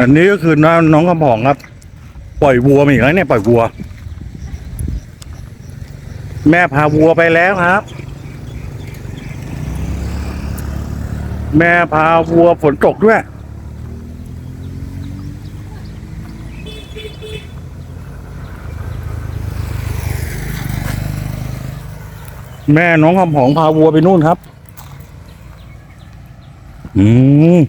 อันนี้ก็คือน้องน้องคำผองครับ ปล่อยวัวมาอีกแล้วเนี่ยปล่อยวัว แม่พาวัวไปแล้วครับ แม่พาวัวฝนตกด้วยแม่น้องคำผองพาวัวไปนู่นครับ อืม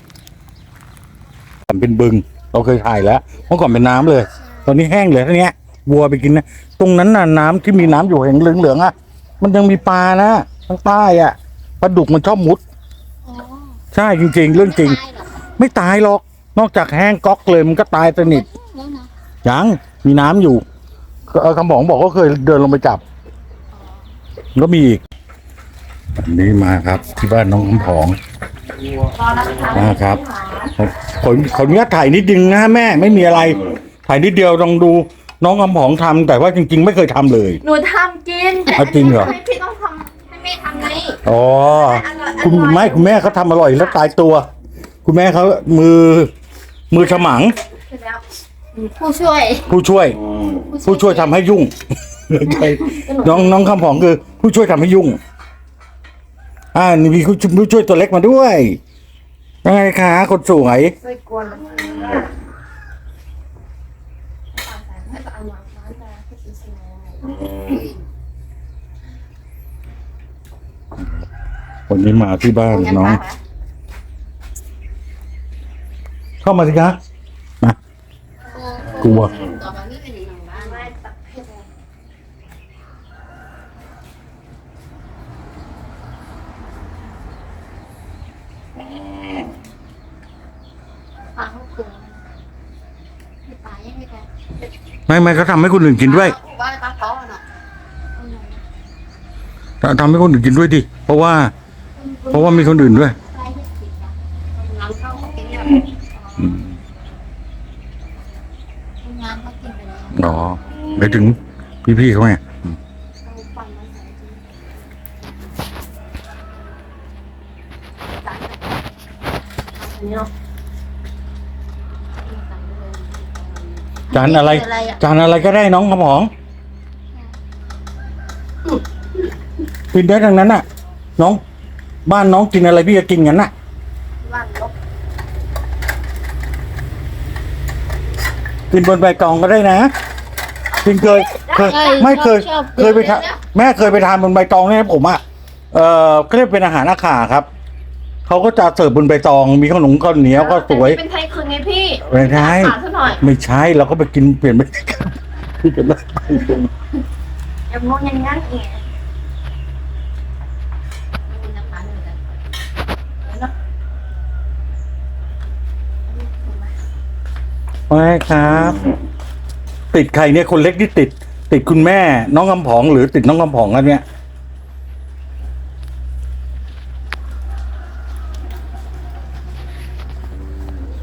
อนเป็นบึง เราเคยถ่ายแล้วเมื่อก่อนเป็นน้ำเลย ตอนนี้แห้งเลยทีเนี้ยวัวไปกินนะตรงนั้นน่ะน้ำที่มีน้ำอยู่เห็นเหลืองๆอะมันยังมีปลานะทางใต้อะปลาดุกมันชอบมุดอ๋อใช่จริง ๆ เรื่องจริงไม่ตายหรอกไม่ตายหรอกนอกจากแห้งก๊อกเลยมันก็ตายสนิทแล้วนะยังมีน้ำอยู่เอ่อคำบอกบอกก็เคยเดินลงไปจับก็มีอีกอันนี้มาครับ ที่บ้านน้องคำผองนะครับ ขอขอขออนุญาตถ่ายนิดนึงนะแม่ไม่มีอะไร ถ่ายนิดเดียวลองดูน้องคำผองทำแต่ว่าจริง ๆ ไม่เคยทำเลย หนูทำกินเอาจริงเหรอ ให้พี่ต้องทำให้แม่ทำไงอ๋ออร่อยคุณไม่คุณแม่เขาทำอร่อยแล้วตายตัว คุณแม่เขามือ มือฉมัง เสร็จแล้วผู้ช่วย ผู้ช่วย ผู้ช่วยทำให้ยุ่ง ใช่น้องน้องคำผองคือ ผู้ช่วยทำให้ยุ่ง อ่านี่มีผู้ช่วยผู้ช่วยตัวเล็กมาด้วย ยังไงคะคนสวยไม่กวนวันนี้มาที่บ้านน้อง เข้ามาสิคะมากลัว ต่อไปไม่เป็นหนังบ้านไม่ตัดเพศปลาเขากลัว ไม่ตายยังไม่ตายไม่ไม่เขาทำให้คนอื่นกินด้วยว่าปลาเขาอะเนาะทำให้คนอื่นกินด้วยดิเพราะว่า เพราะว่ามีคนอื่นด้วยตายที่ผิดอะงานเข้าเขากินแบบอืมงานเขากินไปแล้วอ๋อไปถึงพี่ๆเขาไงอืม เอาฟันมาใส่ที่ตายอันนี้เนาะ จานอะไร อะไรอะ จานอะไรก็ได้น้องคำหองกินได้ทั้งนั้นน่ะ น้อง บ้านน้องกินอะไรพี่ก็กินงั้นน่ะ ว่านลบกินบนใบตองก็ได้นะกินเคยเคย ไม่เคยเคยไปทานแม่เคยไปทานบนใบตองเนี่ยผมอะเออก็เรียกเป็นอาหารอาขาครับ เขาก็จะเสิร์ฟบนใบตองมีขนมข้าวเหนียวก็สวย เป็นไทยคืนไงพี่ไม่ใช่ถามซะหน่อยไม่ใช่เราก็ไปกินเปลี่ยนไปที่จะได้ยังงงยังงั้นเองมีน้ำตาลอยู่เลยเนาะไม่ครับ ติดใครเนี่ยคนเล็กที่ติด ติดคุณแม่ น้องคำผองหรือติดน้องคำผองกันเนี่ย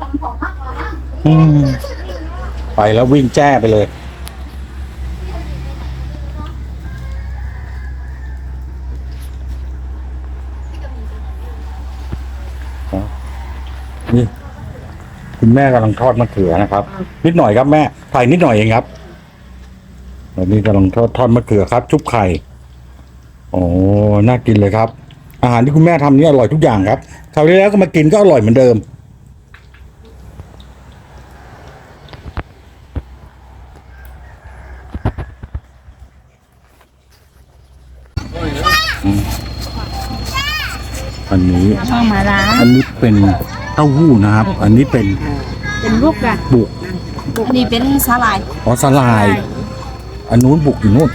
ทำของมากกว่า อืม ไปแล้ววิ่งแจ้ไปเลย นี่ คุณแม่กำลังทอดมะเขือนะครับ นิดหน่อยครับแม่ถ่ายนิดหน่อยเองครับตอนนี้กำลังทอดทอดมะเขือครับ ชุบไข่โอ้น่ากินเลยครับ อาหารที่คุณแม่ทำนี่อร่อยทุกอย่างครับคราวที่แล้วก็มากินก็อร่อยเหมือนเดิม อันนี้ ช่องมาล้างอันนี้เป็นเต้าหู้นะครับ อันนี้เป็นเป็นลูกอะบุกอันนี้เป็นสาหร่ายอ๋อสลาย อันนู้นบุกอยู่นู้น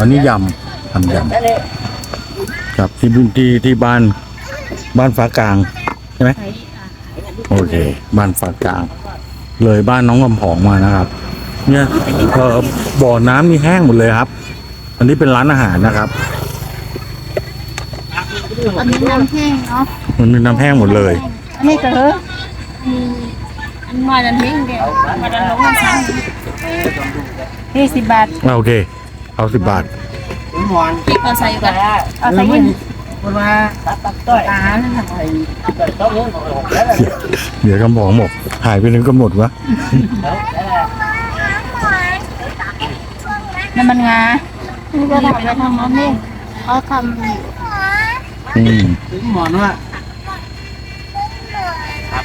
อันนี้ยำทำยำครับที่พื้นที่ที่บ้านบ้านฟ้ากลางใช่ไหมโอเค บ้านฟ้ากลาง เลยบ้านน้องกำผองมานะครับ เนี่ยเอ่อบ่อน้ำนี่แห้งหมดเลยครับ อันนี้เป็นร้านอาหารนะครับ อันนี้น้ำแห้งเนาะมันเป็นน้ำแห้งหมดเลยอันนี้ก็เถอะอันมาดันเฮงเดียวมาดันลงมาซ้ำยี่สิบบาทอะโอเค เอาสิบบาทพี่ก็ใส่กันเอาใส่ยินคนมาตัดตัดต้อยตาเลยค่ะไอ้ตัดต้อยมันออกแล้วแล้วเดี๋ยวกำบอกบอกหายไปนึงกำหนดวะนั่นมันงานี่ก็ทำไปทางนั้นนี่เขาท อืมถึงหมอนว่า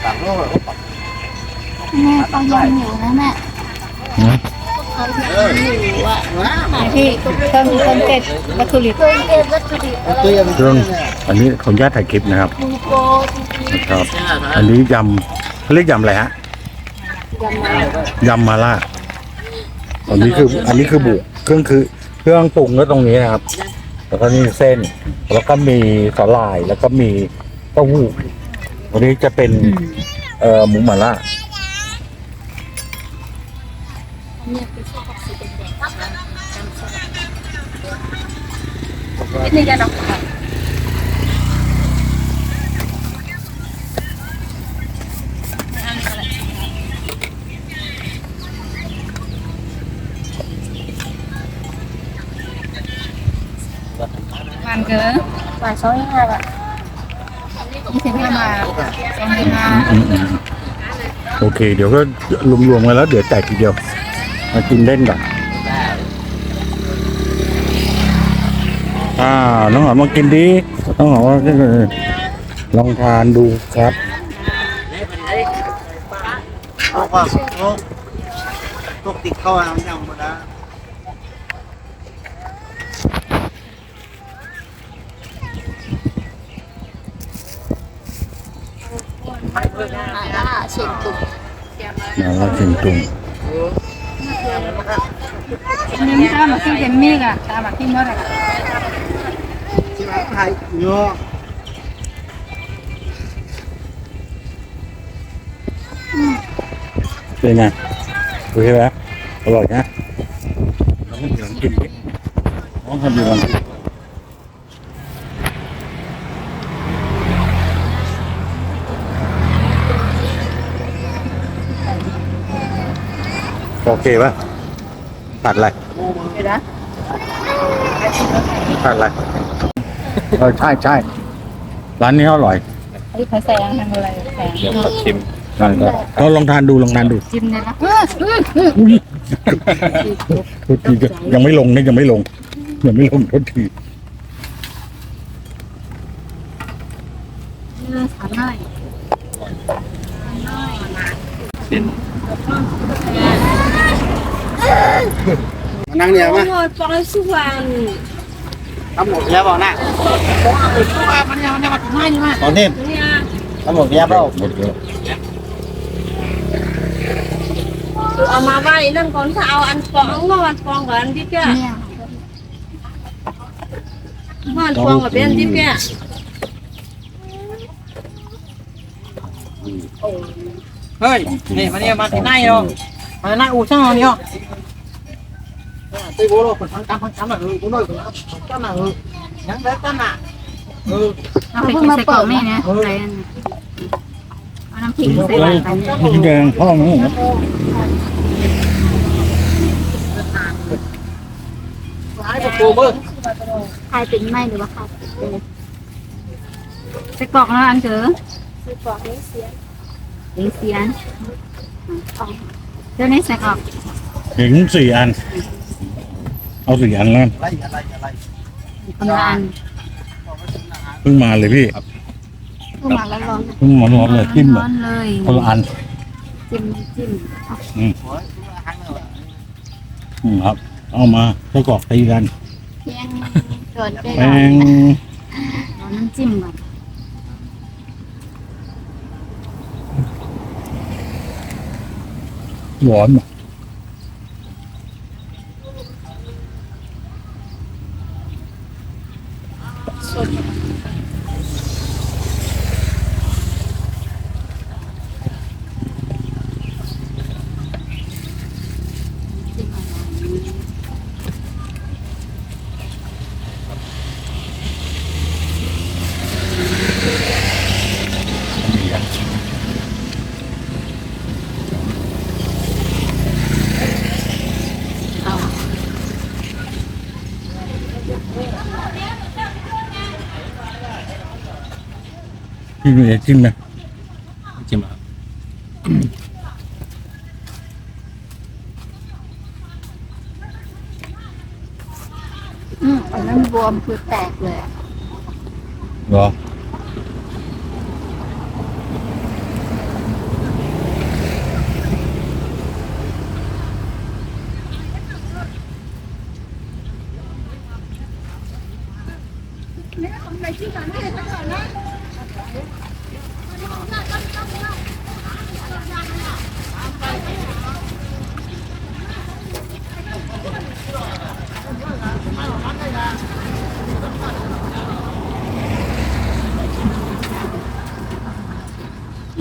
ปากโลกแม่ต้องยังอยู่นะแม่นะเขายังอยู่อะไอ้ที่เครื่องเครื่องเทศวัตถุดิบเครื่องเทศวัตถุดิบอะไรเครื่องอันนี้ขออนุญาตถ่ายคลิปนะครับนะครับ อันนี้ยำเขาเรียกยำอะไรฮะยำมาล่าอันนี้คือ อันนี้คือบุกเครื่องคือ เครื่องปรุงก็ตรงนี้นะครับ แล้วก็นี่เส้น แล้วก็มีสาหร่าย แล้วก็มีเต้าหู้วันนี้จะเป็น เอ่อหมูหม่าล่านี่จะดอก มันเกินฝ่ายสองห้าอะยี่สิบห้ามาสองสิบห้าอืมอืมโอเค เดี๋ยวก็รวมๆกันแล้วเดี๋ยวจ่ายทีเดียว มากินเล่นก่อนอ่าน้องหอมมากินดีน้องหอมว่าลองทานดูครับออกว่าโลกตกติดเข้าอะมันยังหมดนะ อ่าเฉียงตุกมาแล้วเชียงตุงนี่ตามากินเจนมี่กะตามากินเมื่อไหร่กะ ที่ร้านไทยเนาะ เป็นไงโอเคไหมอร่อยนะน้องเดี๋ยวกินดิน้องทำดีลองกิน โอเคปะผัดอะไรเดี๋ยวนะผัดอะไรเออใช่ใช่ร้านนี้อร่อยไอ้เขาแซงทำอะไรแซงเดี๋ยวขอชิมเราลองทานดูลองทานดูจิ้มเลยนะอุ้ยโทษทียังไม่ลงนี่ยังไม่ลงยังไม่ลงโทษทีเนื้อสามหน่อยมา นั่งเนี่ยมาโอ้ยปอยสุวรรณทำหมดแล้วเปล่าน่ะตอนนี้เนี่ยทำหมดแล้วเปล่าหมดแล้วเอามาไว้นั่นก่อนถ้าเอาอันฟองก็อันฟองกับอันที่แก่เนี่ยว่าอันฟองกับเป็นอันที่แก่เฮ้ยนี่มาเนี่ยมาที่ไหนเนาะ มาหน้าอู่ช่างเนาะตีโบโลคนทั้งกำทั้งกำอะเออกูน้อยคนทั้งกำอะเออยังเล็กกันอะเออเอาไปใส่กล่องนี่นะใส่เอาน้ำขิงใส่เฮ้ยกันพี่แดงพ่อมั้งเหรอหายกับตัวเบิ้งใครเป็นไหมหรือว่าใครเป็นใส่กล่องแล้วอันเจอคือบอกนี้เสียเลี้ยงเสียน เดี๋ยวนี้ใส่กล่องถึงสี่อัน เอาสี่อันแล้วอะไรอะไรอะไรคนละอันเพิ่งมาเลยพี่คือมาแล้วร้อนเพิ่งมาร้อนเลยจิ้มแบร้บอนเลยคนละอันจิ้มจิ้มอืมครับ เอามาประกอบตีกันเพียงเกินไปแป้งเอาน้ำจิ้มก่อน ร้อนอะ พี่มีอะไรจิ้มไหมจิ้มครับอืมอันนั้นบวมคือแตกเลยอะเหรอ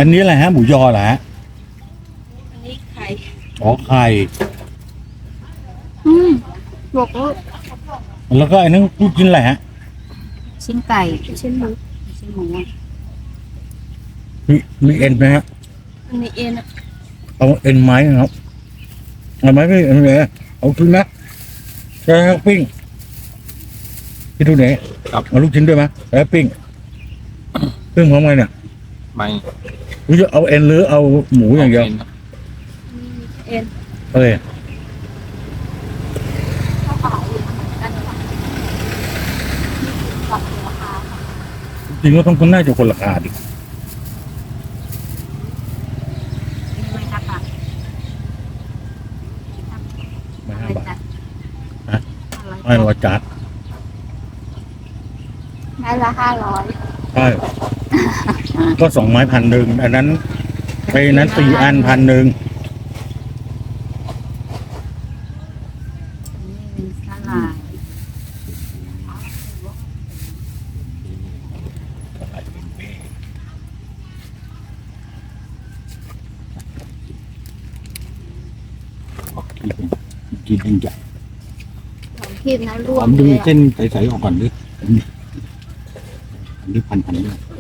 อันนี้อะไรฮะ หมูยอเหรอฮะ อันนี้ไข่อ๋อไข่ อืมบอกว่าแล้วก็อันนั้นลูกชิ้นอะไรฮะ ชิ้นไก่ ชิ้นหมูชิ้นหมูอะมีมีเอ็นไหมฮะ อันนี้เอ็นอะเอาเอ็นไม้นะครับเอาไม้ไม่เอ็นเลยเอาชิ้นนะใช่ครับปิ้งพี่ดูไหนครับ เอาลูกชิ้นด้วยไหมแล้วปิ้งปิ้งพร้อมกันเนี่ย ไม่ หรือจะเอาเอ็นหรือเอาหมูอย่างเดียวป็นครับเอ็นเอ้ยข้าวเปล่าอยู่เหมือนกันค่ะปรับราคาจริงก็ต้องน่าจะคนราคาดิไม่ทักอะไม่ห้าไม่บาทจัดฮะอะไรไม่ร้อยจัดไม้ละห้าร้อยใช่ ก็สองไม้พันหนึ่งอันนั้นไอ้นั้นสี่อันพันหนึ่งนี่เป็นสลายกินจริงจังของพี่นะร่ผวงมดึงเลยอะเส้นใสๆออกก่อนดิอันนี้อันนี้พันพันด้วย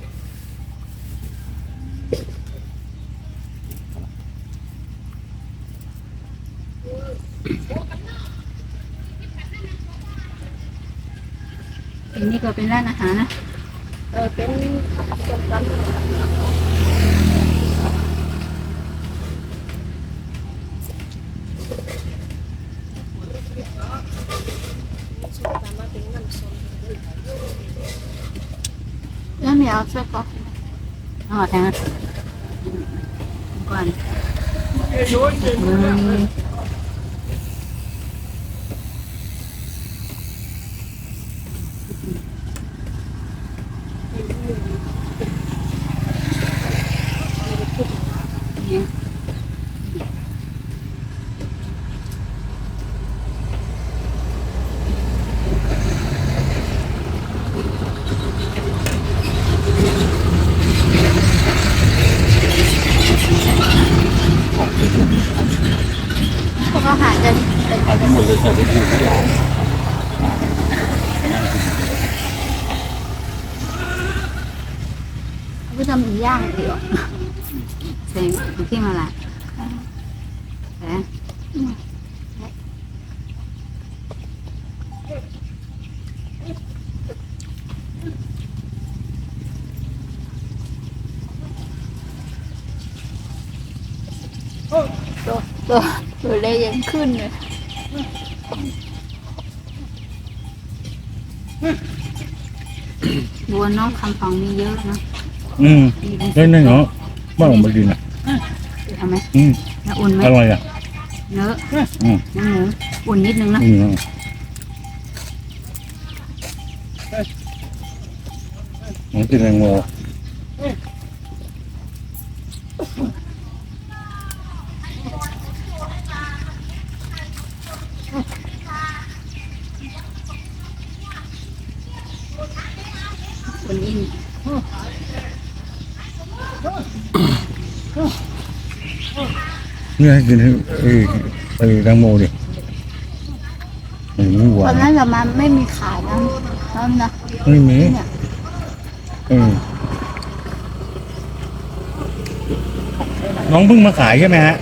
อันนี้ก็เป็นร้านอาหารนะ เออเป็นส้มตำแล้วมีเอาเสื้อก๊อกอ๋อแทงก่อนอืมเนี่ย พวกอาหารจะเป็น ขายทั้งหมดเลยแต่ไม่ถูกไม่ได้ เขาจะทำหมูย่างดีกว่าเซ็งที่มาละแหมตัวตัวตัวเลยยังขึ้นเลยบัวน้องคำฟองมีเยอะนะ อืมได้แน่เนาะบ้านของบดินอะเอาไหมอืมน้ำอุ่นไหมอร่อยอะเนื้อะอืมน้ำหมูอุ่นนิดนึงนะอืมน้องกินแตงโม เนี่ยให้กินให้เอ้ยไอ้แตงโมดิโอ้โหหตวาอนนนั้นเรามาไม่มีขายนะนั่นนะไม่มีเนี่ยอืมน้องเพิ่งมาขายใช่ไหมฮะ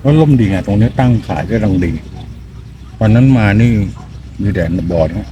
แล้วล่มดีไงตรงนี้ตั้งขายก็ลังดีตอนนั้นมานี่มีแดดบอดนะ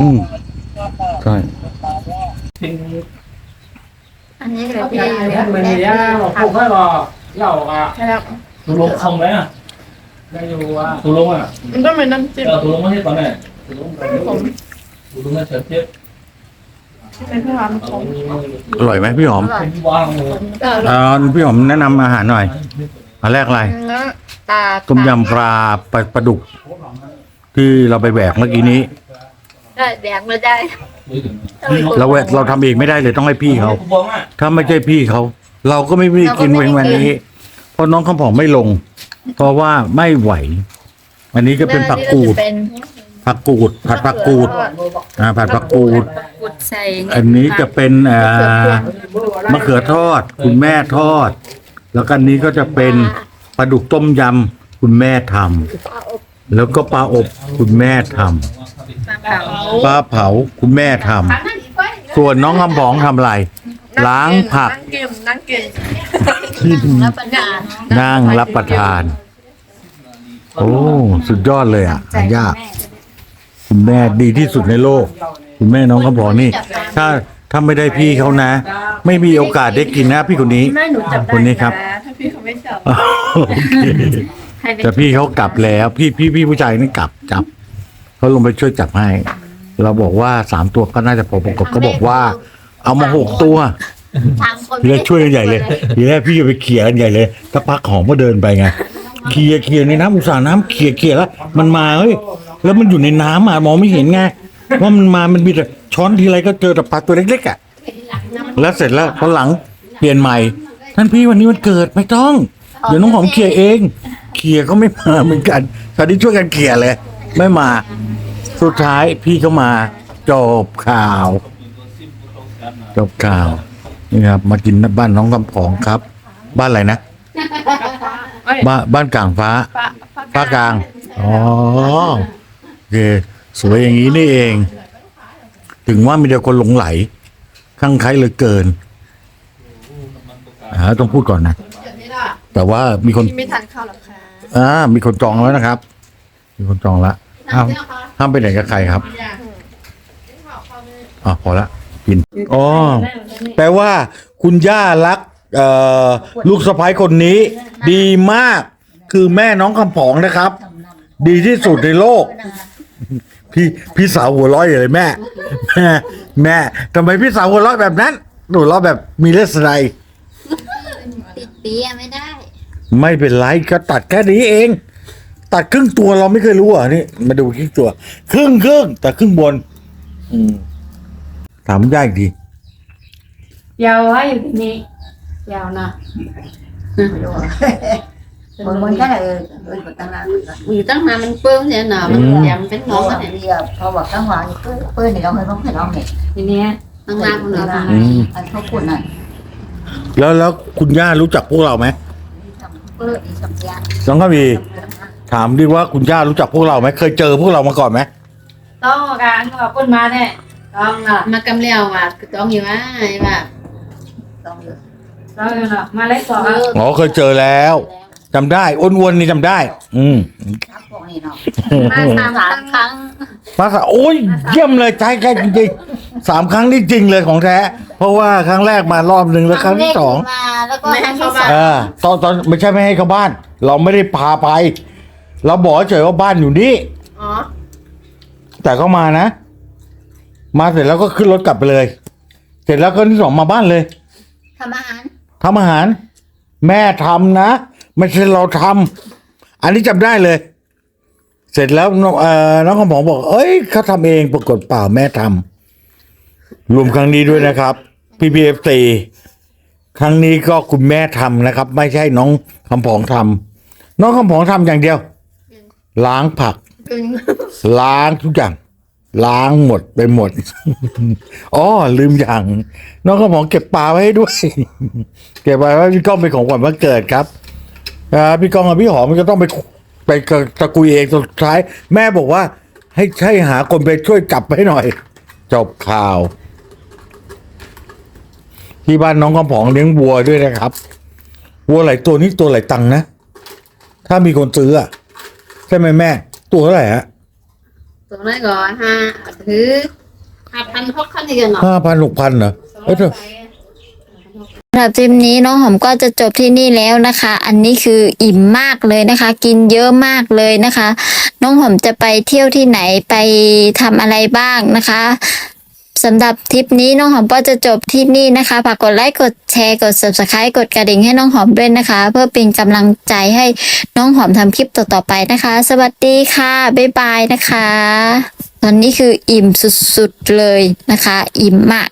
อืมใช่อันนี้เลยพี่านี่ยมันมีย่าบอกพวกเขาบอกเล่าอะนะครับถูกลงคำไหมอะได้อยู่ว่าถูกลงอะมันต้องเป็นน้ำจิ้มเออถูกลงไม่ใช่ตอนไหนถูกลงไปถูกลงมาเฉยเทียบเป็นผู้ความผมอร่อยไหมพี่หอมเป็นวางเลยเอออ่าพี่หอมแนะนำอาหารหน่อยอันแรกอะไรตาต้มยำปลาปลาปลาดุก ที่เราไปแบกเมื่อกี้นี้ ได้แดกไม่ได้เราแวะเราทำเองไม่ได้เลยต้องให้พี่เขา บวงอะถ้าไม่ใช่พี่เขา เราก็ไม่ได้กินวันวันนี้ เพราะน้องคำผองไม่ลง เพราะว่าไม่ไหว อันนี้ก็เป็นผักกูด เป็นผักกูด ผัดผักกูดอ่าผัดผักกูดกุดใส่อันนี้จะเป็นอ่ามะเขือทอด คุณแม่ทอด แล้วก็อันนี้ก็จะเป็นปลาดุกต้มยำคุณแม่ทำแล้วก็ปลาอบคุณแม่ทำ ปลาเผาคุณแม่ทำส่วนน้องคำผองทำอะไร ล้างผัก นั่งกินนั่งกินรับประทานนั่งรับประทาน โอ้ สุดยอดเลยอะหายากคุณแม่ดีที่สุดในโลก คุณแม่น้องคำผองนี่ ถ้าถ้าไม่ได้พี่เขานะ ไม่มีโอกาสได้กินนะพี่คนนี้แม่หนูจับได้คนนี้ครับนะถ้าพี่เขาไม่จับโอเคแต่พี่เขากลับแล้ว พี่พี่พี่ผู้ชายนี่กลับจับ เขาลงไปช่วยจับให้ เราบอกว่าสามตัวก็น่าจะพอปรากฏก็บอกว่า เอามาหกตัว ทางคนทีแรกช่วยกันใหญ่เลยทีแรกพี่จะไปเขี่ยกันใหญ่เลยสักพักหอมก็เดินไปไงเขี่ยเขี่ยในน้ำอุตส่าห์น้ำเขี่ยเขี่ยแล้ว มันมาเฮ้ยแล้วมันอยู่ในน้ำอะมองไม่เห็นไงว่ามันมามันมีแต่ช้อนทีไรก็เจอแต่ปลาตัวเล็กๆอะแล้วเสร็จแล้วพอหลังเปลี่ยนใหม่ ท่านพี่วันนี้มันเกิดไม่ต้อง เดี๋ยวน้องหอมเขี่ยเอง เขี่ยก็ไม่มาเหมือนกันตอนนี้ช่วยกันเขี่ยเลย ไม่มา สุดท้ายพี่ก็มา จบข่าว จบข่าว นี่ครับ มากินบ้านน้องกำผองครับ บ้านอะไรนะ บ้านบ้านกลางฟ้า ฟ้าฟ้ากลาง อ๋อโอเคสวยอย่างนี้นี่เอง ถึงว่ามีแต่คนหลงไหลข้างใครเหลือเกินอ่าต้องพูดก่อนนะ แต่ว่ามีคนพี่ไม่ทานข้าวหรอคะอ่ามีคนจองแล้วนะครับ มีคนจองละห้ามห้ามไปไหนกับใครครับอ่าพอละกินอ๋อแปลว่า คุณย่ารักเอ่อลูกสะพ้ายคนนี้ ดีมาก คือแม่น้องคำผองนะครับ ดีที่สุดในโลก พี่พี่สาวหัวเร้อยเลยแม่ แม่แม่ทำไมพี่สาวหัวเร้อยแบบนั้นหัวเร้อยแบบมีเลสไนติดปีอะไม่ได้ ไม่เป็นไรก็ตัดแค่นี้เอง ตัดครึ่งตัวเราไม่เคยรู้อะนี่มาดูครึ่งตัว ครึ่งครึ่งแต่ครึ่งบน อืมถามยากอีกทียาวไว้อยู่ที่นี่ยาวนะคนมันก็เลยเออตั้งนานอยู่ตั้งนานมันเปื้อนเนี่ยหนามันยำเป็นหมน้อองกันเนี่เนี่ยยพอบอกตั้งวางปื้นปื้นเนี่ยเราเคยต้องให้น้องเนี่ยทีเนี้ยตั้งนานคนเหนืออืมอันเขาพูดน่ะแล้วแล้วคุณย่ารู้จักพวกเราไหมปื้นอีสัมยาน้องก็มี ถามดิว่าคุณย่ารู้จักพวกเราไหมเคยเจอพวกเรามาก่อนไหมต้องการก็คนมาเนี่ยต้องอะมากำเลี้ยวอะต้องอยู่ว่าไอ้ว่าต้องเยอะต้องอยู่เนาะมาเล็กกว่าอ๋อเคยเจอแล้วจำได้อ้วนๆนี่จำได้ อืมครับพวกนี้เนาะมาสามครั้งภาษาโอ้ยเยี่ยมเลยใช่ใช่จริงๆสามครั้งนี่จริงเลยของแท้ เพราะว่าครั้งแรกมารอบหนึ่งแล้วครั้งที่สองมาแล้วก็ครั้งที่สามอ่าตอนตอนไม่ใช่ไม่ให้เข้าบ้าน เราไม่ได้พาไป เราบอกเฉยว่าบ้านอยู่นี่ อ๋อ แต่ก็มานะ มาเสร็จแล้วก็ขึ้นรถกลับไปเลย เสร็จแล้วก็ที่สองมาบ้านเลยทำอาหารทำอาหาร แม่ทำนะไม่ใช่เราทำอันนี้จำได้เลย เสร็จแล้วน้องเอ่อน้องคำผองบอก เอ้ยเขาทำเองปรากฏเปล่าแม่ทำรวมครั้งนี้ด้วยนะครับพี่พีเอฟซีครั้งนี้ก็คุณแม่ทำนะครับ ไม่ใช่น้องคำผองทำน้องคำผองทำอย่างเดียว ล้างผัก ล้างทุกอย่าง ล้างหมดไปหมด อ๋อ ลืมอย่าง น้องคำผองเก็บปลาไว้ให้ด้วย เก็บไว้ว่าพี่ก้องเป็นของขวัญวันเกิดครับอ่าพี่ก้องกับพี่หอมมันก็ต้องไปไปตะกุยเองสุดท้าย แม่บอกว่า ให้ใช่หาคนไปช่วยจับให้หน่อย จบข่าว ที่บ้านน้องกำผองเลี้ยงวัวด้วยนะครับ วัวหลายตัวนี่ตัวหลายตังค์นะ ถ้ามีคนซื้ออะ ใช่ไหมแม่ ตัวเท่าไหร่ฮะตัวนั้นก็ห้าถือห้าพันหกพันอีกเนาะห้าพันหกพันเหรอเอ้ยเธอสำหรับคลิปนี้น้องหอมก็จะจบที่นี่แล้วนะคะ อันนี้คืออิ่มมากเลยนะคะ กินเยอะมากเลยนะคะ น้องหอมจะไปเที่ยวที่ไหนไปทำอะไรบ้างนะคะ สำหรับทริปนี้น้องหอมก็จะจบที่นี่นะคะฝากกดไลค์กดแชร์กด subscribe กดกระดิ่งให้น้องหอมด้วยนะคะ เพื่อเป็นกำลังใจให้น้องหอมทำคลิปต่อๆไปนะคะ สวัสดีค่ะบ๊ายบายนะคะ ตอนนี้คืออิ่มสุดๆเลยนะคะ อิ่มมาก